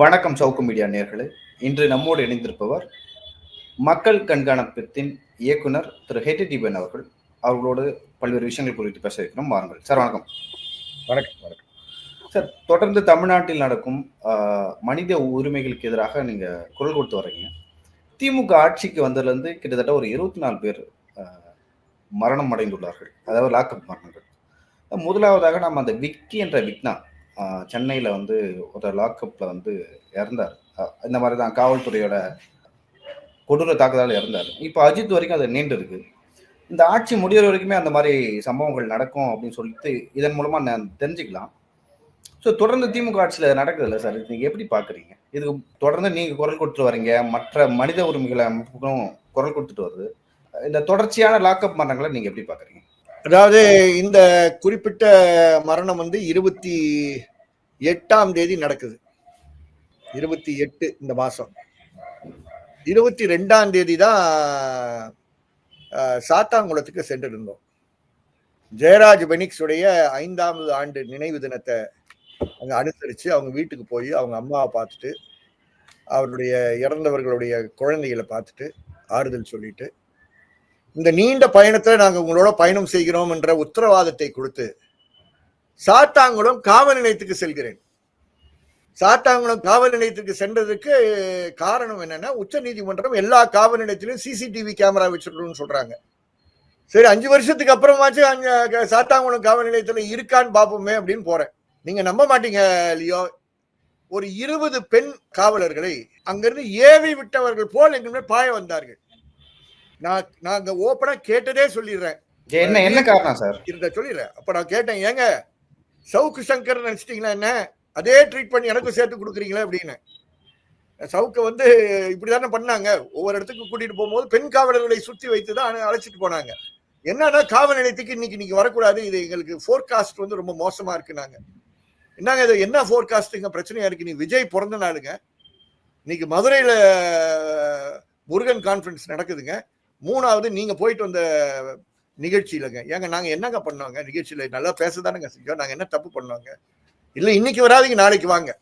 வணக்கம் சவுக்கு மீடியா நேர்களே. இன்று நம்மோடு இணைந்திருப்பவர் மக்கள் கண்காணிப்பத்தின் இயக்குனர் திரு ஹெட்டி டிபன் அவர்கள். அவர்களோடு பல்வேறு விஷயங்கள் குறித்து பேச இருக்கிறோம் வாருங்கள். சார் வணக்கம். வணக்கம் வணக்கம். சார் தொடர்ந்து தமிழ்நாட்டில் நடக்கும் மனித உரிமைகளுக்கு எதிராக நீங்க குரல் கொடுத்து வர்றீங்க. திமுக ஆட்சிக்கு வந்ததுலேருந்து கிட்டத்தட்ட ஒரு இருபத்தி நாலு பேர் மரணம் அடைந்துள்ளார்கள். அதாவது லாக்அப் மரணங்கள். முதலாவதாக நம்ம அந்த விக்கி என்ற விக்னா சென்னையில் வந்து ஒரு லாக்அப்பில் வந்து இறந்தார். இந்த மாதிரி தான் காவல்துறையோட கொடூர தாக்குதலால் இறந்தார். இப்போ அஜித் வரைக்கும் அது நீண்டு இருக்கு. இந்த ஆட்சி முடிகிற வரைக்குமே அந்த மாதிரி சம்பவங்கள் நடக்கும் அப்படின்னு சொல்லிட்டு இதன் மூலமா நான் தெரிஞ்சுக்கலாம். ஸோ தொடர்ந்து திமுக ஆட்சியில் நடக்குது இல்லை சார்? இது எப்படி பார்க்குறீங்க இதுக்கு தொடர்ந்து நீங்கள் குரல் கொடுத்துட்டு வரீங்க. மற்ற மனித உரிமைகளை அமைப்புகளும் குரல் கொடுத்துட்டு வருது. இந்த தொடர்ச்சியான லாக்அப் மரணங்களை நீங்கள் எப்படி பார்க்குறீங்க அதாவது இந்த குறிப்பிட்ட மரணம் வந்து இருபத்தி எட்டாம் தேதி நடக்குது. இருபத்தி எட்டு இந்த மாசம். இருபத்தி ரெண்டாம் தேதி தான் சாத்தாங்குளத்துக்கு சென்றிருந்தோம். ஜெயராஜ் பெனிக்ஸ் உடைய ஐந்தாவது ஆண்டு நினைவு தினத்தை அங்கே அனுசரித்து அவங்க வீட்டுக்கு போய் அவங்க அம்மாவை பார்த்துட்டு அவருடைய இறந்தவர்களுடைய குழந்தைகளை பார்த்துட்டு ஆறுதல் சொல்லிட்டு இந்த நீண்ட பயணத்தை நாங்க உங்களோட பயணம் செய்கிறோம் என்ற உத்தரவாதத்தை கொடுத்து சாத்தாங்குளம் காவல் நிலையத்துக்கு செல்கிறேன். சாத்தாங்குளம் காவல் நிலையத்துக்கு சென்றதுக்கு காரணம் என்னன்னா உச்ச நீதிமன்றம் எல்லா காவல் நிலையத்திலும் சிசிடிவி கேமரா வச்சிருக்கணும்னு சொல்றாங்க. சரி அஞ்சு வருஷத்துக்கு அப்புறமாச்சும் அங்க சாத்தாங்குளம் காவல் நிலையத்துல இருக்கான்னு பாப்போமே அப்படின்னு போறேன். நீங்க நம்ப மாட்டீங்க லியோ. ஒரு இருபது பெண் காவலர்களை அங்கிருந்து ஏவி விட்டவர்கள் போல் எங்க பாய வந்தார்கள். நான் நாங்க ஓப்பனா கேட்டதே சொல்லிடுறேன். என்ன என்ன காரணம் சார்? இருந்த சொல்லிடுறேன். அப்ப நான் கேட்டேன் ஏங்க சவுக்கு சங்கர் நினைச்சிட்டீங்களா என்ன? அதே ட்ரீட் பண்ணி எனக்கும் சேர்த்து கொடுக்குறீங்களா அப்படின்னு. சவுக்க வந்து இப்படிதானே பண்ணாங்க. ஒவ்வொரு இடத்துக்கு கூட்டிட்டு போகும்போது பெண் காவலர்களை சுத்தி வைத்து தான் அழ- அழைச்சிட்டு போனாங்க. என்னன்னா காவல் நிலையத்துக்கு இன்னைக்கு நீங்க வரக்கூடாது. இது எங்களுக்கு ஃபோர்காஸ்ட் வந்து ரொம்ப மோசமா இருக்குனாங்க என்னங்க இது? என்ன ஃபோர்காஸ்ட்டுங்க பிரச்சனையா இருக்கு? நீ விஜய் பிறந்த நாளுங்க. இன்னைக்கு மதுரையில முருகன் கான்ஃபரன்ஸ் நடக்குதுங்க. மூணாவது நீங்க போயிட்டு வந்த நிகழ்ச்சியிலங்க. ஏங்க நாங்க என்னங்க பண்ணோங்க? நிகழ்ச்சியில நல்லா பேசதானுங்க செஞ்சோம். நாங்க என்ன தப்பு பண்ணோங்க? இல்லை இன்னைக்கு வராதீங்க நாளைக்கு வாங்க.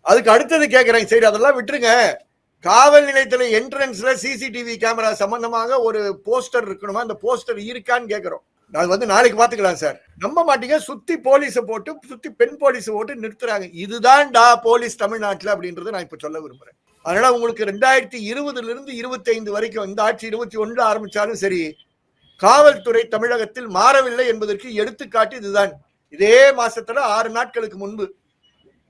அதுக்கு அடுத்தது கேக்குறேன் சரி அதெல்லாம் விட்டுருங்க. காவல் நிலையத்துல என்ட்ரன்ஸ்ல சிசிடிவி கேமரா சம்பந்தமாக ஒரு போஸ்டர் இருக்கணுமா? அந்த போஸ்டர் இருக்கான்னு கேட்குறோம் அது வந்து நாளைக்கு பாத்துக்கலாம் சார். நம்ப மாட்டீங்க. சுத்தி போலீஸ போட்டு சுத்தி பெண் போலீஸ் போட்டு நிறுத்துறாங்க. இதுதான்டா போலீஸ் தமிழ்நாட்டுல அப்படின்றத நான் இப்ப சொல்ல விரும்புறேன். அதனால உங்களுக்கு ரெண்டாயிரத்தி இருபதுல இருந்து இருபத்தி ஐந்து வரைக்கும் இந்த ஆட்சி இருபத்தி ஒன்று ஆரம்பிச்சாலும் சரி காவல்துறை தமிழகத்தில் மாறவில்லை என்பதற்கு எடுத்துக்காட்டு இதுதான். இதே மாசத்துல ஆறு நாட்களுக்கு முன்பு.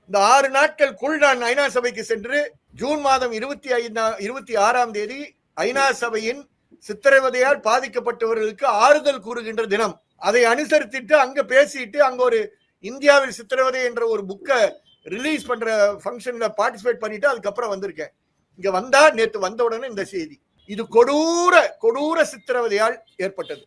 இந்த ஆறு நாட்களுக்குள் நான் ஐநா சபைக்கு சென்று ஜூன் மாதம் இருபத்தி ஐந்தா இருபத்தி ஆறாம் தேதி ஐநா சபையின் சித்திரவதையால் பாதிக்கப்பட்டவர்களுக்கு ஆறுதல் கூறுகின்ற தினம். அதை அனுசரித்துட்டு அங்க பேசிட்டு அங்க ஒரு இந்தியாவில் சித்திரவதை என்ற ஒரு புக்கை ரிலீஸ் பண்ற ஃபங்க்ஷன்ல பார்ட்டிசிபேட் பண்ணிட்டு அதுக்கப்புறம் வந்திருக்கேன். இங்க வந்தா நேத்து வந்த உடனே இந்த செய்தி. இது கொடூர கொடூர சித்திரவதையால் ஏற்பட்டது.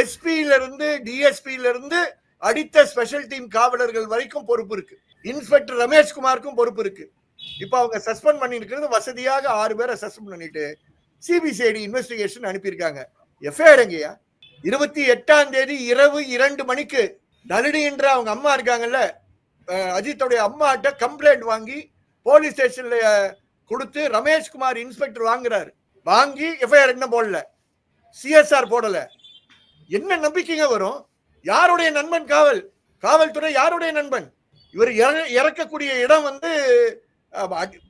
எஸ்பியில இருந்து டிஎஸ்பியில இருந்து அடித்த ஸ்பெஷல் டீம் காவலர்கள் வரைக்கும் பொறுப்பு இருக்கு. இன்ஸ்பெக்டர் ரமேஷ்குமாருக்கும் பொறுப்பு இருக்கு. இப்ப அவங்க சஸ்பெண்ட் பண்ணி இருக்கிறது வசதியாக ஆறு பேரை சஸ்பெண்ட் பண்ணிட்டு சிபிசிஐடி இன்வெஸ்டிகேஷன் அனுப்பியிருக்காங்க. எஃப்ஐஆர் எங்கயா இருபத்தி எட்டாம் தேதி இரவு இரண்டு மணிக்கு நளினி என்ற அவங்க அம்மா இருக்காங்கல்ல அஜித்துடைய அஜித்தோடைய அம்மாட்ட கம்ப்ளைண்ட் வாங்கி போலீஸ் ஸ்டேஷன்ல கொடுத்து ரமேஷ்குமார் இன்ஸ்பெக்டர் வாங்குறாரு. வாங்கி எஃப்ஐஆர் என்ன போடல. சிஎஸ்ஆர் போடல. என்ன நம்பிக்கைங்க வரும்? யாருடைய நண்பன் காவல்? காவல்துறை யாருடைய நண்பன்? இவர் இற- இறக்கக்கூடிய இடம் வந்து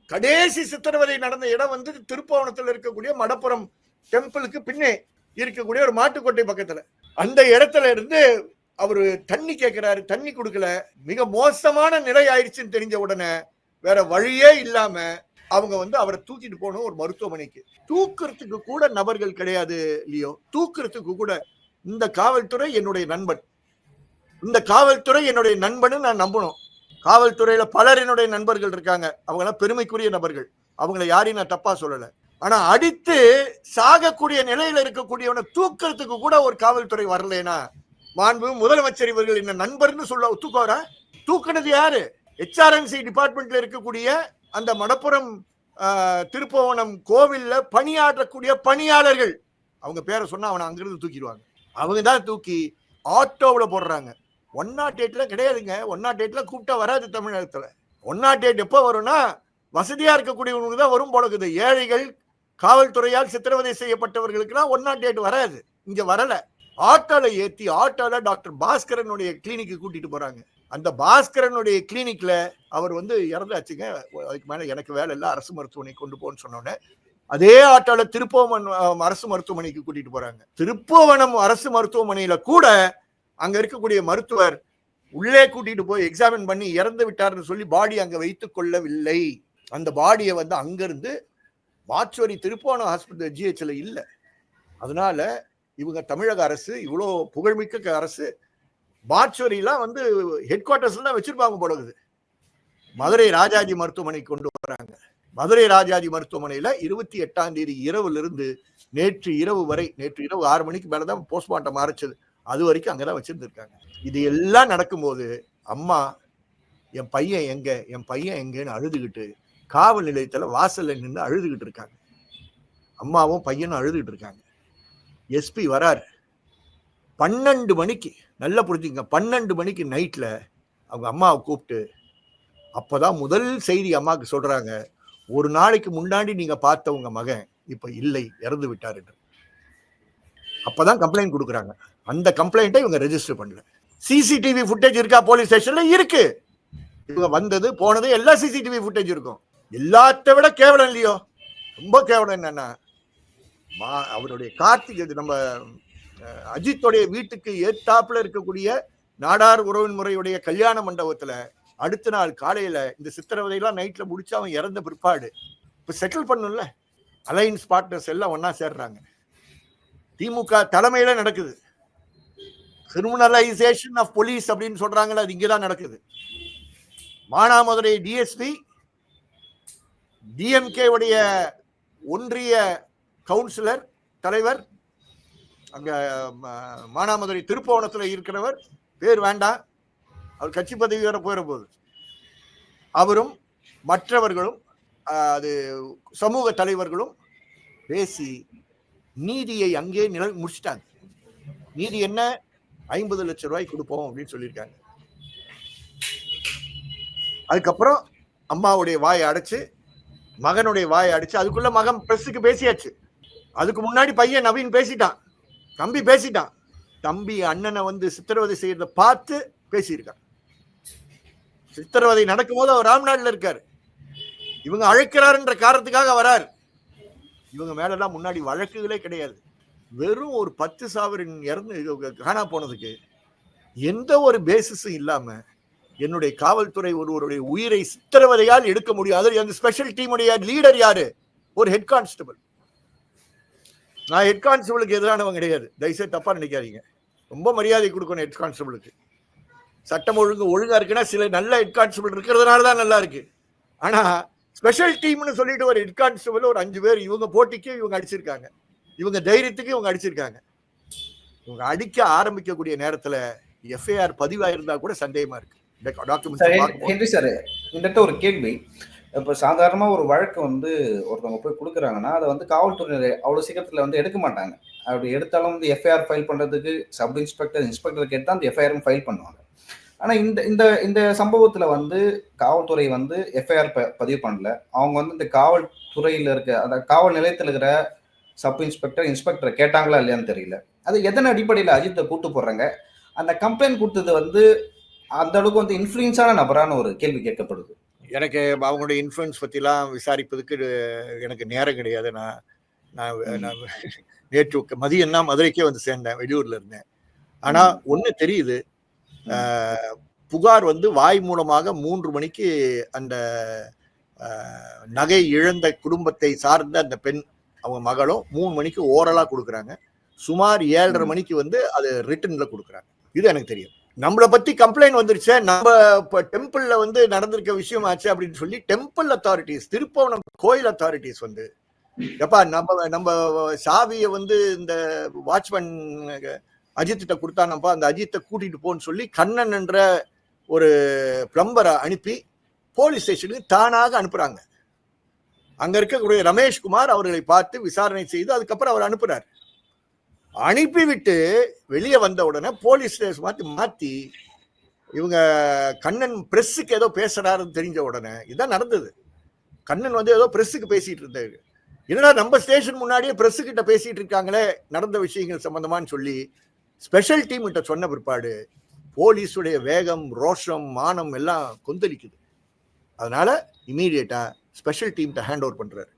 கடைசி சித்திரவதை நடந்த இடம் வந்து திருப்பவனத்தில் இருக்கக்கூடிய மடப்புறம் டெம்பிளுக்கு பின்னே. இருக்கக்கூடிய ஒரு மாட்டுக்கோட்டை பக்கத்துல. அந்த இடத்துல இருந்து அவரு தண்ணி கேட்கிறாரு தண்ணி கொடுக்கல. மிக மோசமான நிலை ஆயிடுச்சுன்னு தெரிஞ்ச உடனே வேற வழியே இல்லாம அவங்க வந்து அவரை தூக்கிட்டு போகணும் ஒரு மருத்துவமனைக்கு. தூக்குறதுக்கு கூட நபர்கள் கிடையாது இல்லையோ தூக்குறதுக்கு கூட இந்த காவல்துறை என்னுடைய நண்பன். இந்த காவல்துறை என்னுடைய நண்பன் நான் நம்பணும். காவல்துறையில பலர் என்னுடைய நண்பர்கள் இருக்காங்க. அவங்க எல்லாம் பெருமைக்குரிய நபர்கள். அவங்கள யாரையும் நான் தப்பா சொல்லலை. ஆனா அடித்து சாகக்கூடிய நிலையில இருக்கக்கூடியவனை தூக்கிறதுக்கு கூட ஒரு காவல்துறை வரலனா மாண்பு முதலமைச்சர் இவர்கள் என்ன நண்பர்னு சொல்ல தூக்குவாரா தூக்குனது யாரு? ஹெச்ஆர்என்சி டிபார்ட்மெண்ட்ல இருக்கக்கூடிய அந்த மடப்புறம் திருப்பவனம் கோவில்ல பணியாற்றக்கூடிய பணியாளர்கள். அவங்க பேரை சொன்னா அவனை அங்கிருந்து தூக்கிடுவாங்க. அவங்க தான் தூக்கி ஆட்டோவில் போடுறாங்க. ஒன் நாட் எயிட்ல கிடையாதுங்க. ஒன் நாட் எயிட்ல கூப்பிட்டா வராது தமிழகத்துல. ஒன் நாட் எயிட் எப்போ வரும்னா வசதியா இருக்கக்கூடியவங்களுக்கு தான் வரும் போலக்குது. ஏழைகள் காவல்துறையால் சித்திரவதை செய்யப்பட்டவர்களுக்குலாம் ஒன் நாட் எயிட் வராது. இங்க வரல. ஆட்டோல ஏத்தி ஆட்டோல டாக்டர் பாஸ்கரனுடைய கிளினிக்கு கூட்டிட்டு போறாங்க. அந்த பாஸ்கரனுடைய கிளினிக்ல அவர் வந்து இறந்தாச்சுங்க. அதுக்கு மேல எனக்கு வேலை இல்லை அரசு மருத்துவமனை கொண்டு போன்னு சொன்னோன்னே அதே ஆட்டோல திருப்போவன் அரசு மருத்துவமனைக்கு கூட்டிட்டு போறாங்க. திருப்போவனம் அரசு மருத்துவமனையில கூட அங்க இருக்கக்கூடிய மருத்துவர் உள்ளே கூட்டிட்டு போய் எக்ஸாமின் பண்ணி இறந்து விட்டார்னு சொல்லி பாடி அங்க வைத்துக் கொள்ளவில்லை. அந்த பாடியை வந்து அங்கிருந்து மாச்சுவரி திருப்போணம் ஹாஸ்பிட்டல் ஜிஹெச்ல இல்லை. அதனால இவங்க தமிழக அரசு இவ்வளோ புகழ்மிக்க அரசு மாச்சுவரிலாம் வந்து ஹெட் குவார்ட்டர்ஸ்ல தான் வச்சிருப்பாங்க போடுது மதுரை ராஜாஜி மருத்துவமனை கொண்டு வராங்க. மதுரை ராஜாஜி மருத்துவமனையில இருபத்தி எட்டாம் தேதி இரவுல இருந்து நேற்று இரவு வரை நேற்று இரவு ஆறு மணிக்கு மேலதான் போஸ்ட்மார்ட்டம் ஆரம்பிச்சது அது வரைக்கும் அங்கதான் வச்சிருந்துருக்காங்க. இது எல்லாம் நடக்கும்போது அம்மா என் பையன் எங்க என் பையன் எங்கன்னு அழுதுகிட்டு காவல் நிலையத்தில் வாசலில் நின்று அழுதுகிட்டு இருக்காங்க. அம்மாவும் பையனும் அழுதுகிட்டு இருக்காங்க. எஸ்பி வராரு. பன்னெண்டு மணிக்கு நல்லா புரிஞ்சுங்க பன்னெண்டு மணிக்கு நைட்டில் அவங்க அம்மாவை கூப்பிட்டு அப்பதான் முதல் செய்தி அம்மாவுக்கு சொல்கிறாங்க ஒரு நாளைக்கு முன்னாடி நீங்கள் பார்த்த உங்கள் மகன் இப்போ இல்லை இறந்து விட்டார் என்று. அப்போதான் கம்ப்ளைண்ட் கொடுக்குறாங்க. அந்த கம்ப்ளைண்ட்டை இவங்க ரெஜிஸ்டர் பண்ணல. சிசிடிவி ஃபுட்டேஜ் இருக்கா போலீஸ் ஸ்டேஷனில் இருக்கு. இவங்க வந்தது போனது எல்லா சிசிடிவி ஃபுட்டேஜ் இருக்கும். எல்லாத்த விட கேவலம் இல்லையோ? ரொம்ப கேவலம் என்னன்னா மா- அவருடைய கார்த்திக் இது நம்ம அஜித்துடைய வீட்டுக்கு ஏத்தாப்புல இருக்கக்கூடிய நாடார் உறவின் முறையுடைய கல்யாண மண்டபத்துல அடுத்த நாள் காலையில இந்த சித்திரவதையெல்லாம் நைட்ல முடிச்சு அவன் இறந்த பிற்பாடு. இப்ப செட்டில் பண்ணும்ல? அலைன்ஸ் பார்ட்னர்ஸ் எல்லாம் ஒன்னா சேர்றாங்க. திமுக தலைமையில நடக்குது. கிரிமினலைசேஷன் ஆஃப் போலீஸ் அப்படின்னு சொல்றாங்களே அது இங்கதான் நடக்குது. மானாமதுரை டிஎஸ்பி டிஎம்கே உடைய ஒன்றிய கவுன்சிலர் தலைவர் அங்க மானாமதுரை திருப்பவனத்தில் இருக்கிறவர் பேர் வேண்டாம். அவர் கட்சி பதவி வர போயிட போகுது அவரும் மற்றவர்களும் அது சமூக தலைவர்களும் பேசி நீதியை அங்கே நில முடிச்சிட்டாங்க. நீதி என்ன? ஐம்பது லட்சம் ரூபாய் கொடுப்போம் அப்படின்னு சொல்லியிருக்காங்க. அதுக்கப்புறம் அம்மாவுடைய வாயை அடைச்சு மகனுடைய வாயை அடிச்சு அதுக்குள்ள மகன் பிரஸுக்கு பேசியாச்சு. அதுக்கு முன்னாடி பையன் நவீன் பேசிட்டான். தம்பி பேசிட்டான். தம்பி அண்ணனை வந்து சித்திரவதை செய்யறத பார்த்து பேசியிருக்கான். சித்திரவதை நடக்கும்போது அவர் ராம்நாட்ல இருக்காரு. இவங்க அழைக்கிறாருன்ற காரணத்துக்காக வராரு. இவங்க மேலெல்லாம் முன்னாடி வழக்குகளே கிடையாது. வெறும் ஒரு பத்து சாவரின் இறந்து காணா போனதுக்கு எந்த ஒரு பேசிஸும் இல்லாமல் என்னுடைய காவல்துறை ஒருவருடைய உயிரை சித்திரவதையால் எடுக்க முடியும் அந்த ஸ்பெஷல் டீமுடைய லீடர் யாரு? ஒரு ஹெட் கான்ஸ்டபிள் நான் ஹெட் கான்ஸ்டபிளுக்கு எதிரானவன் கிடையாது. தயவுசெய்து தப்பா நினைக்காதீங்க. ரொம்ப மரியாதை கொடுக்கணும் ஹெட் கான்ஸ்டபிளுக்கு சட்டம் ஒழுங்கு ஒழுங்கா இருக்குன்னா சில நல்ல ஹெட் கான்ஸ்டபிள் இருக்கிறதுனால தான் நல்லா இருக்கு. ஆனா ஸ்பெஷல் டீம்னு சொல்லிட்டு ஒரு ஹெட் கான்ஸ்டபிள் ஒரு அஞ்சு பேர் இவங்க போட்டிக்கு இவங்க அடிச்சிருக்காங்க. இவங்க தைரியத்துக்கு இவங்க அடிச்சிருக்காங்க. இவங்க அடிக்க ஆரம்பிக்கக்கூடிய நேரத்துல எஃப்ஐஆர் பதிவாயிருந்தா கூட சந்தேகமா இருக்கு. ஹென்றி சார் இந்த இடத்துல ஒரு கேள்வி. இப்போ சாதாரணமா ஒரு வழக்கு வந்து ஒருத்தவங்க போய் கொடுக்குறாங்கன்னா அதை வந்து காவல்துறையினர் அவ்வளோ சீக்கிரத்தில் வந்து எடுக்க மாட்டாங்க. அப்படி எடுத்தாலும் வந்து எஃப்ஐஆர் ஃபைல் பண்ணுறதுக்கு சப் இன்ஸ்பெக்டர் இன்ஸ்பெக்டர் கேட்டு அந்த எஃப்ஐஆரும் ஃபைல் பண்ணுவாங்க. ஆனால் இந்த இந்த இந்த சம்பவத்தில் வந்து காவல்துறை வந்து எஃப்ஐஆர் பதிவு பண்ணல. அவங்க வந்து இந்த காவல்துறையில் இருக்க அந்த காவல் நிலையத்தில் இருக்கிற சப் இன்ஸ்பெக்டர் இன்ஸ்பெக்டரை கேட்டாங்களா இல்லையான்னு தெரியல. அது எதன் அடிப்படையில் அஜித்தை கூட்டு போடுறாங்க? அந்த கம்ப்ளைண்ட் கொடுத்தது வந்து அந்த அளவுக்கு வந்து இன்ஃப்ளூயன்ஸான நபரான ஒரு கேள்வி கேட்கப்படுது. எனக்கு அவங்களுடைய இன்ஃப்ளூயன்ஸ் பற்றிலாம் விசாரிப்பதுக்கு எனக்கு நேரம் கிடையாது. நான் நான் நேற்று மதியம் தான் மதுரைக்கே வந்து சேர்ந்தேன் வெளியூர்ல இருந்தேன். ஆனா ஒண்ணு தெரியுது. புகார் வந்து வாய் மூலமாக மூன்று மணிக்கு அந்த நகை இழந்த குடும்பத்தை சார்ந்த அந்த பெண் அவங்க மகளும் மூணு மணிக்கு ஓரலா கொடுக்குறாங்க. சுமார் ஏழரை. மணிக்கு வந்து அது ரிட்டன்ல கொடுக்குறாங்க. இது எனக்கு தெரியும். நம்மளை பத்தி கம்ப்ளைண்ட் வந்துருச்சு. நம்ம இப்போ டெம்பிள்ல வந்து நடந்திருக்க விஷயம் ஆச்சு அப்படின்னு சொல்லி டெம்பிள் அத்தாரிட்டிஸ் திருப்பவனம் கோயில் அத்தாரிட்டிஸ் வந்து எப்பா நம்ம நம்ம சாவியை வந்து இந்த வாட்ச்மேன் அஜித்திட்ட கொடுத்தானப்பா அந்த அஜித்தை கூட்டிட்டு போன்னு சொல்லி கண்ணன் என்ற ஒரு பிளம்பரை அனுப்பி போலீஸ் ஸ்டேஷனுக்கு தானாக அனுப்புறாங்க. அங்க இருக்கக்கூடிய ரமேஷ்குமார் அவர்களை பார்த்து விசாரணை செய்து அதுக்கப்புறம் அவர் அனுப்புறாரு. அனுப்பிவிட்டு வெளியே வந்த உடனே போலீஸ் ஸ்டேஷன் மாத்தி மாத்தி இவங்க கண்ணன் ப்ரெஸ்ஸுக்கு ஏதோ பேசுறாருன்னு தெரிஞ்ச உடனே இதான் நடந்தது. கண்ணன் வந்து ஏதோ பிரஸ்ஸுக்கு பேசிட்டு இருந்தாரு. என்னடா நம்ம ஸ்டேஷன் முன்னாடியே ப்ரெஸ்ஸுக்கிட்ட கிட்ட பேசிட்டு இருக்காங்களே நடந்த விஷயங்கள் சம்பந்தமான்னு சொல்லி ஸ்பெஷல் டீம் கிட்ட சொன்ன பிற்பாடு போலீஸுடைய வேகம் ரோஷம் மானம் எல்லாம் கொந்தளிக்குது. அதனால இமீடியட்டா ஸ்பெஷல் டீம்கிட்ட ஹேண்ட் ஓவர் பண்றாரு.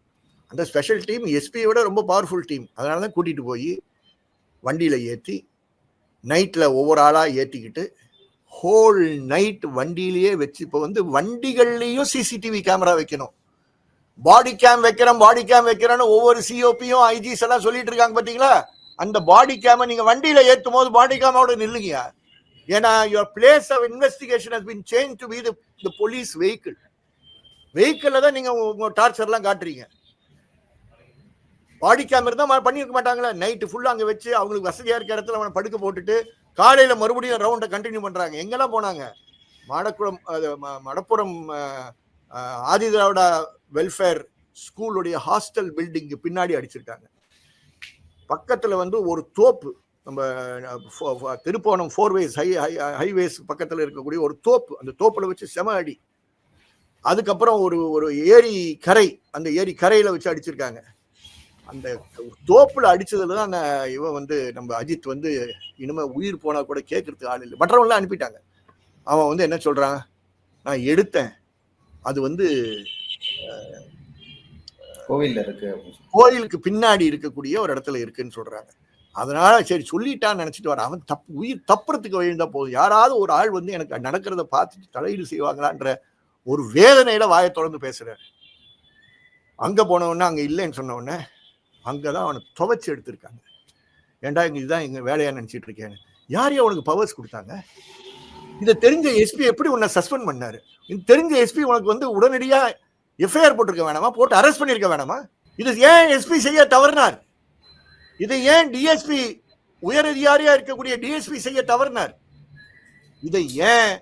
அந்த ஸ்பெஷல் டீம் எஸ்பியை விட ரொம்ப பவர்ஃபுல் டீம் அதனால தான் கூட்டிட்டு போய் வண்டியில் ஏற்றி நைட்டில் ஒவ்வொரு ஆளாக ஏற்றிக்கிட்டு ஹோல் நைட் வண்டியிலேயே வச்சு இப்போ வந்து வண்டிகள்லேயும் சிசிடிவி கேமரா வைக்கணும். பாடி கேம் வைக்கிறோம் பாடி கேம் வைக்கிறோன்னு ஒவ்வொரு சிஓபியும் ஐஜிஸ் எல்லாம் சொல்லிட்டு இருக்காங்க பார்த்தீங்களா அந்த பாடி கேமை நீங்கள் வண்டியில் ஏற்றும் போது பாடி கேமோட நில்லுங்க ஏன்னா your place of investigation has been change to be the police vehicle வெஹிக்கிளில் தான் நீங்கள் உங்கள் டார்ச்சர்லாம் காட்டுறீங்க. பாடி கேம் இருந்தா பண்ணியிருக்க மாட்டாங்களா. நைட்டு ஃபுல்லா அங்க வச்சு அவங்களுக்கு வசதியா இருக்க இடத்துல அவனை படுக்க போட்டுட்டு காலையில மறுபடியும் ரவுண்டை கண்டினியூ பண்றாங்க. எங்கெல்லாம் போனாங்க? மடக்குளம் அது ம- மடப்புறம் ஆதி திராவிட வெல்ஃபேர் ஸ்கூலுடைய ஹாஸ்டல் பில்டிங்க்கு பின்னாடி அடிச்சிருக்காங்க. பக்கத்துல வந்து ஒரு தோப்பு நம்ம திருப்போணம் ஃபோர்வேஸ் ஹை ஹைவேஸ் பக்கத்துல இருக்கக்கூடிய ஒரு தோப்பு. அந்த தோப்புல வச்சு செம அடி. அதுக்கப்புறம் ஒரு ஒரு ஏரி கரை அந்த ஏரி கரையில வச்சு அடிச்சிருக்காங்க. அந்த தோப்புல அடிச்சதுல தான் இவன் வந்து நம்ம அஜித் வந்து இனிமே உயிர் போனா கூட கேட்கறதுக்கு ஆள் இல்லை. மற்றவங்களாம் அனுப்பிட்டாங்க. அவன் வந்து என்ன சொல்றான்? நான் எடுத்தேன். அது வந்து கோவில்ல இருக்கு. கோயிலுக்கு பின்னாடி இருக்கக்கூடிய ஒரு இடத்துல இருக்குன்னு சொல்றாங்க. அதனால சரி சொல்லிட்டான்னு நினைச்சிட்டு வர அவன் தப்பு உயிர் தப்புறதுக்கு வழிந்தா போதும். யாராவது ஒரு ஆள் வந்து எனக்கு நடக்கிறத பார்த்துட்டு தலையீடு செய்வாங்களான்ற ஒரு வேதனையில வாயை தொடர்ந்து பேசுறாரு. அங்க போன உடனே அங்க இல்லைன்னு சொன்ன உடனே அங்கே தான் அவனை துவைச்சி எடுத்திருக்காங்க. ஏண்டா இங்க இதுதான் எங்கள் வேலையாக நினச்சிட்டு இருக்கேன்னு. யார் அவனுக்கு உனக்கு பவர்ஸ் கொடுத்தாங்க? இதை தெரிஞ்ச எஸ்பி எப்படி உன்னை சஸ்பெண்ட் பண்ணார்? இது தெரிஞ்ச எஸ்பி உனக்கு வந்து உடனடியாக எஃப்ஐஆர் போட்டிருக்க வேணாமா? போட்டு அரெஸ்ட் பண்ணியிருக்க வேணாமா? இது ஏன் எஸ்பி செய்ய தவறினார்? இதை ஏன் டிஎஸ்பி உயர் அதிகாரியா இருக்கக்கூடிய டிஎஸ்பி செய்ய தவறினார்? இதை ஏன்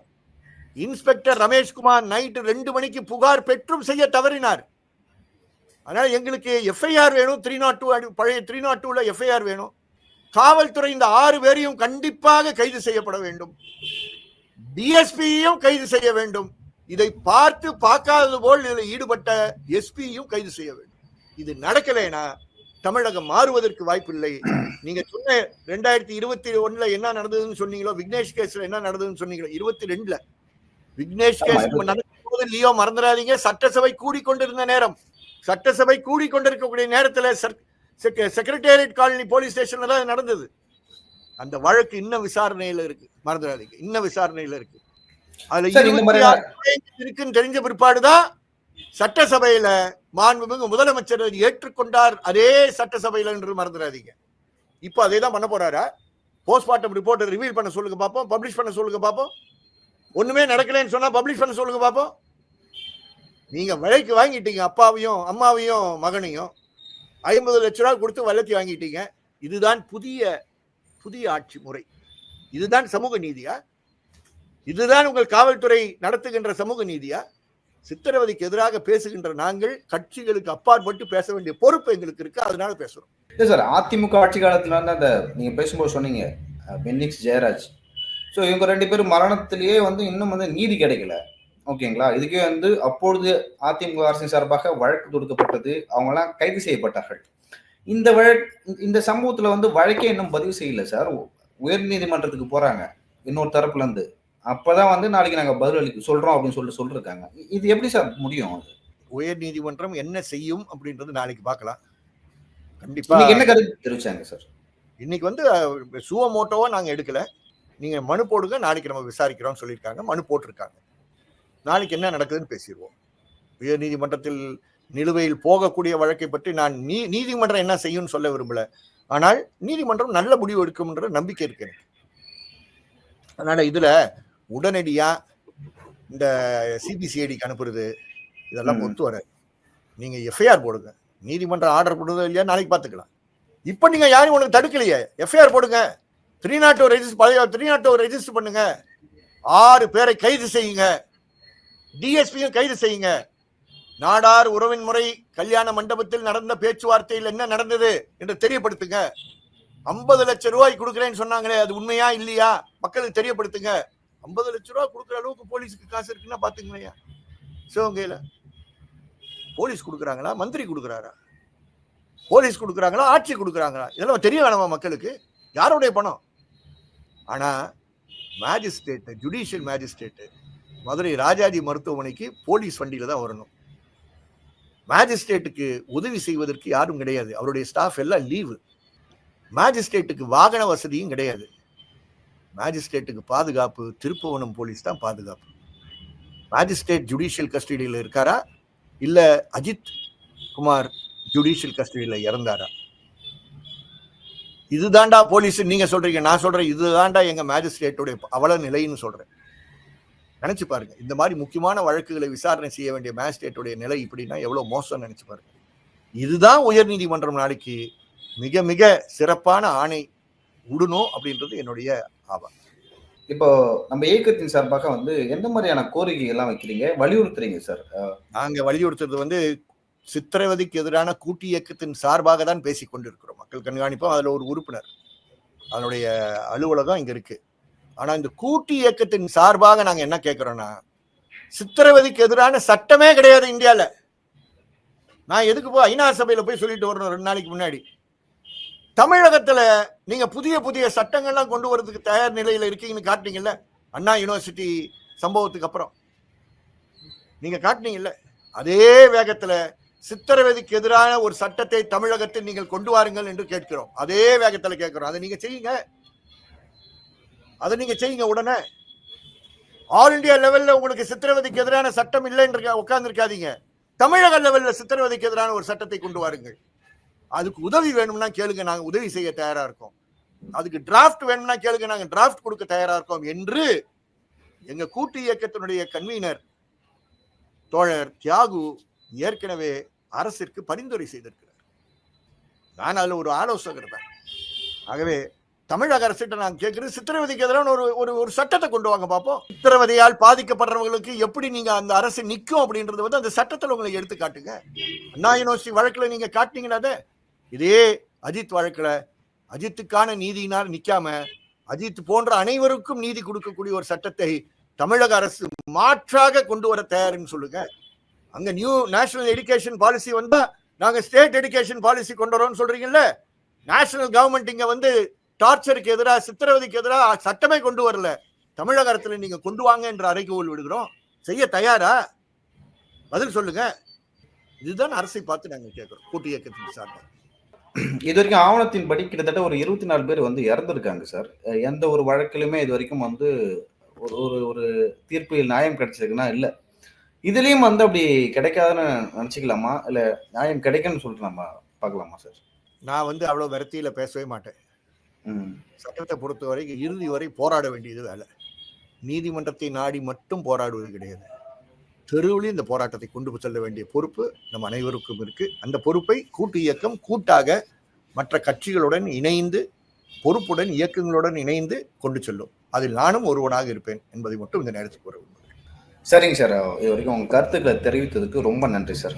இன்ஸ்பெக்டர் ரமேஷ்குமார் நைட்டு ரெண்டு மணிக்கு புகார் பெற்றும் செய்ய தவறினார்? அதனால எங்களுக்கு எஃப்ஐஆர் வேணும். த்ரீ நாட் டூ பழைய த்ரீ நாட் டூல எஃப்ஐஆர் வேணும். காவல்துறை இந்த ஆறு பேரையும் கண்டிப்பாக கைது செய்யப்பட வேண்டும். டிஎஸ்பியையும் கைது செய்ய வேண்டும். இதை பார்த்து பார்க்காதது போல் இதில் ஈடுபட்ட எஸ்பியும் கைது செய்ய வேண்டும். இது நடக்கலைன்னா தமிழகம் மாறுவதற்கு வாய்ப்பில்லை. நீங்க சொன்ன ரெண்டாயிரத்தி இருபத்தி ஒண்ணுல என்ன நடந்ததுன்னு சொன்னீங்களோ விக்னேஷ் கேஸ்ல என்ன நடந்ததுன்னு சொன்னீங்களோ இருபத்தி ரெண்டுல. விக்னேஷ் கேஸ் நடக்கும் போது லியோ மறந்துடாதீங்க. சட்டசபை கூடிக்கொண்டிருந்த நேரம். சட்டசபை கூடிக்கொண்டிருக்கக்கூடிய நேரத்துல செக்ரட்டேரியட் காலனி போலீஸ் ஸ்டேஷன்ல தான் நடந்தது. அந்த வழக்கு இன்னும் விசாரணையில இருக்கு மறந்துடாதீங்க. இன்னும் விசாரணையில இருக்கு. அதுல இருக்குன்னு தெரிஞ்ச பிற்பாடுதான் சட்டசபையில மாண்புமிகு முதலமைச்சர் ஏற்றுக்கொண்டார் அதே சட்டசபையில என்று மறந்துடாதீங்க. இப்போ அதே தான் பண்ண போறாரா? போஸ்ட்மார்ட்டம் ரிப்போர்ட்டை ரிவீல் பண்ண சொல்லுங்க பாப்போம் பப்ளிஷ் பண்ண சொல்லுங்க பாப்போம். ஒண்ணுமே நடக்கலைன்னு சொன்னா பப்ளிஷ் பண்ண சொல்லுங்க பாப்போம். நீங்க விலைக்கு வாங்கிட்டீங்க அப்பாவையும் அம்மாவையும் மகனையும். ஐம்பது லட்ச ரூபா கொடுத்து வல்லத்தை வாங்கிட்டீங்க. இதுதான் புதிய புதிய ஆட்சி முறை. இதுதான் சமூக நீதியா? இதுதான் உங்கள் காவல்துறை நடத்துகின்ற சமூக நீதியா? சித்திரவதைக்கு எதிராக பேசுகின்ற நாங்கள் கட்சிகளுக்கு அப்பாற்பட்டு பேச வேண்டிய பொறுப்பு எங்களுக்கு இருக்கு அதனால பேசுறோம். சார் அதிமுக ஆட்சி காலத்துல வந்து அந்த நீங்க பேசும்போது சொன்னீங்க பென்னிக்ஸ் ஜெயராஜ். ஸோ இவங்க ரெண்டு பேரும் மரணத்திலேயே வந்து இன்னும் வந்து நீதி கிடைக்கல. ஓகேங்களா? இதுக்கே வந்து அப்பொழுது அதிமுக அரசின் சார்பாக வழக்கு தொடுக்கப்பட்டது. அவங்கெல்லாம் கைது செய்யப்பட்டார்கள். இந்த வழக்கு இந்த சம்பவத்துல வந்து வழக்கே இன்னும் பதிவு செய்யல சார். உயர் நீதிமன்றத்துக்கு போறாங்க. இன்னொரு தரப்புல இருந்து அப்பதான் வந்து நாளைக்கு நாங்க பதில் அளிக்க சொல்றோம் அப்படின்னு சொல்லிட்டு சொல்லிருக்காங்க. இது எப்படி சார் முடியும் அது? உயர் நீதிமன்றம் என்ன செய்யும் அப்படின்றது நாளைக்கு பார்க்கலாம். கண்டிப்பா என்ன கருத்து தெரிவிச்சாங்க சார்? இன்னைக்கு வந்து சுவமோட்டோவா நாங்க எடுக்கல. நீங்க மனு போடுங்க நாளைக்கு நம்ம விசாரிக்கிறோம்னு சொல்லியிருக்காங்க. மனு போட்டிருக்காங்க. நாளைக்கு என்ன நடக்குதுன்னு பேசிடுவோம். உயர் நீதிமன்றத்தில் நிலுவையில் போகக்கூடிய வழக்கை பற்றி நான் நீ நீதிமன்றம் என்ன செய்யும்னு சொல்ல விரும்பல. ஆனால் நீதிமன்றம் நல்ல முடிவு எடுக்கும்ன்ற நம்பிக்கை இருக்கு எனக்கு. அதனால இதுல உடனடியா இந்த சிபிசிஐடிக்கு அனுப்புறது இதெல்லாம். ஒத்து வராது. நீங்க எஃப்ஐஆர் போடுங்க. நீதிமன்றம் ஆர்டர் பண்ணுறதோ இல்லையா நாளைக்கு பார்த்துக்கலாம். இப்போ நீங்க யாரும் உனக்கு தடுக்கலையே. எஃப்ஐஆர் போடுங்க. த்ரீ நாட் ரெஜிஸ்டர் பழைய த்ரீ நாட் ரெஜிஸ்டர் பண்ணுங்க. ஆறு பேரை கைது செய்யுங்க. டிஎஸ்பியும் கைது செய்யுங்க. நாடார் உறவின் முறை கல்யாண மண்டபத்தில் நடந்த பேச்சுவார்த்தையில் என்ன நடந்தது என்று தெரியப்படுத்துங்க. ஐம்பது லட்சம் ரூபாய் கொடுக்குறேன்னு சொன்னாங்களே அது உண்மையா இல்லையா? மக்களுக்கு தெரியப்படுத்துங்க. ஐம்பது லட்ச ரூபா கொடுக்குற அளவுக்கு போலீஸுக்கு காசு இருக்குன்னா பாத்துங்களேன் சிவகங்கையில போலீஸ் கொடுக்குறாங்களா? மந்திரி கொடுக்குறாரா? போலீஸ் கொடுக்குறாங்களா? ஆட்சி கொடுக்குறாங்களா? இதெல்லாம் தெரிய வேணாமா மக்களுக்கு? யாருடைய பணம்? ஆனா magistrate judicial magistrate Madurai Rajaji மருத்துவமனைக்கு போலீஸ் வண்டியில் தான் வரணும். மேஜிஸ்ட்ரேட்டுக்கு உதவி செய்வதற்கு யாரும் கிடையாது. அவருடைய ஸ்டாஃப் எல்லாம் லீவு மேஜிஸ்ட்ரேட்டுக்கு வாகன வசதியும் கிடையாது. மேஜிஸ்ட்ரேட்டுக்கு பாதுகாப்பு திருப்புவனம் போலீஸ் தான் பாதுகாப்பு. மேஜிஸ்ட்ரேட் ஜுடிஷியல் கஸ்டடியில் இருக்காரா? இல்லை அஜித் குமார் ஜுடிஷியல் கஸ்டடியில் இறந்தாரா? இதுதாண்டா போலீஸ் நீங்க சொல்றீங்க நான் சொல்றேன் இதுதான்டா எங்க மேஜிஸ்ட்ரேட்டுடைய அவல நிலைன்னு சொல்றேன். நினைச்சு பாருங்க. இந்த மாதிரி முக்கியமான வழக்குகளை விசாரணை செய்ய வேண்டிய மேஜிஸ்ட்ரேட்டுடைய நிலை இப்படின்னா எவ்வளவு மோசம் நினைச்சு பாருங்க. இதுதான் உயர்நீதிமன்றம் நாளைக்கு மிக மிக சிறப்பான ஆணை விடணும் அப்படின்றது என்னுடைய ஆவா இப்போ நம்ம இயக்கத்தின் சார்பாக வந்து எந்த மாதிரியான கோரிக்கை எல்லாம் வைக்கிறீங்க? வலியுறுத்துறீங்க சார்? நாங்க வலியுறுத்துறது வந்து சித்திரவதைக்கு எதிரான கூட்டு இயக்கத்தின் சார்பாக தான் பேசிக் கொண்டிருக்கிறோம் மக்கள் கண்காணிப்பும். அதுல ஒரு உறுப்பினர். அதனுடைய அலுவலகம் இங்க இருக்கு. ஆனா இந்த கூட்டு இயக்கத்தின் சார்பாக நாங்க என்ன கேட்கிறோம்னா சித்திரவதைக்கு எதிரான சட்டமே கிடையாது இந்தியாவில் நான் எதுக்கு போய் ஐநா சபையில் போய் சொல்லிட்டு வரணும் ரெண்டு நாளைக்கு முன்னாடி. தமிழகத்தில் நீங்கள் புதிய புதிய சட்டங்கள்லாம் கொண்டு வரதுக்கு தயார் நிலையில் இருக்கீங்கன்னு காட்டினீங்கல்ல அண்ணா யூனிவர்சிட்டி சம்பவத்துக்கு அப்புறம். நீங்கள் காட்டுனீங்கல்ல அதே வேகத்தில் சித்திரவதைக்கு எதிரான ஒரு சட்டத்தை தமிழகத்தில் நீங்கள் கொண்டு வாருங்கள் என்று கேட்கிறோம். அதே வேகத்தில் கேட்கிறோம். அதை நீங்கள் செய்யுங்க. அதை நீங்க செய்யுங்க உடனே. ஆல் இந்தியா லெவல்ல உங்களுக்கு சித்திரவதைக்கு எதிரான சட்டம் இல்லைன்னு உட்கார்ந்துருக்காதீங்க. தமிழக லெவல்ல சித்திரவதைக்கு எதிரான ஒரு சட்டத்தை கொண்டு வாருங்கள். அதுக்கு உதவி வேணும்னா கேளுங்க நாங்க உதவி செய்ய தயாரா இருக்கோம். அதுக்கு டிராஃப்ட் வேணும்னா கேளுங்க நாங்க டிராஃப்ட் கொடுக்க தயாரா இருக்கோம் என்று எங்க கூட்டு இயக்கத்தினுடைய கன்வீனர் தோழர் தியாகு ஏற்கனவே அரசிற்கு பரிந்துரை செய்திருக்கிறார். நான் அதுல ஒரு ஆலோசகர் தான். ஆகவே தமிழக அரசிட்ட நான் கேட்குறது சித்திரவதைக்கு எதிரான ஒரு ஒரு ஒரு சட்டத்தை கொண்டு வாங்க பார்ப்போம் சித்திரவதையால் பாதிக்கப்படுறவங்களுக்கு எப்படி நீங்க அந்த அரசு நிற்கும் அப்படின்றது வந்து அந்த சட்டத்தில் உங்களை எடுத்து காட்டுங்க. அண்ணா யூனிவர்சிட்டி வழக்கில் நீங்க காட்டினீங்கன்னா அதை? இதே அஜித் வழக்கில் அஜித்துக்கான நீதியினால் நிற்காம அஜித் போன்ற அனைவருக்கும் நீதி கொடுக்கக்கூடிய ஒரு சட்டத்தை தமிழக அரசு மாற்றாக கொண்டு வர தயாருன்னு சொல்லுங்க. அங்க நியூ நேஷனல் எஜுகேஷன் பாலிசி வந்தா நாங்க ஸ்டேட் எஜுகேஷன் பாலிசி கொண்டு வரோம்னு சொல்றீங்கல்ல? நேஷனல் கவர்மெண்ட் இங்க வந்து டார்ச்சருக்கு எதிராக சித்திரவதைக்கு எதிராக சட்டமே கொண்டு வரல. தமிழக அரசுல நீங்க கொண்டு வாங்க என்ற அறைகோல் விடுகிறோம். செய்ய தயாரா? பதில் சொல்லுங்க. இதுதான் அரசை பார்த்து நாங்க கேட்கிறோம். கூட்டு இயக்கத்தின் சார்பாக. இது வரைக்கும் ஆவணத்தின்படி கிட்டத்தட்ட ஒரு இருபத்தி நாலு பேர் வந்து இறந்துருக்காங்க சார். எந்த ஒரு வழக்கிலுமே இது வரைக்கும் வந்து ஒரு ஒரு ஒரு தீர்ப்பில் நியாயம் கிடைச்சிருக்குன்னா இல்லை. இதுலயும் வந்து அப்படி கிடைக்காதுன்னு நினச்சிக்கலாமா? இல்லை நியாயம் கிடைக்கும்னு சொல்லிட்டு நம்ம பார்க்கலாமா சார்? நான் வந்து அவ்வளவு விரத்தியில பேசவே மாட்டேன். சட்டத்தை பொறுத்த வரைக்கும் இறுதி வரை போராட வேண்டியது வேலை. நீதிமன்றத்தை நாடி மட்டும் போராடுவது கிடையாது. தெருவிலையும் இந்த போராட்டத்தை கொண்டு செல்ல வேண்டிய பொறுப்பு நம் அனைவருக்கும் இருக்கு. அந்த பொறுப்பை கூட்டு இயக்கம் கூட்டாக மற்ற கட்சிகளுடன் இணைந்து பொறுப்புடன் இயக்கங்களுடன் இணைந்து கொண்டு செல்லும். அதில் நானும் ஒருவனாக இருப்பேன் என்பதை மட்டும் இந்த நேரத்தில் கூற விரும்புகிறேன். சரிங்க சார். இது வரைக்கும் உங்கள் கருத்துக்களை தெரிவித்ததுக்கு ரொம்ப நன்றி சார்.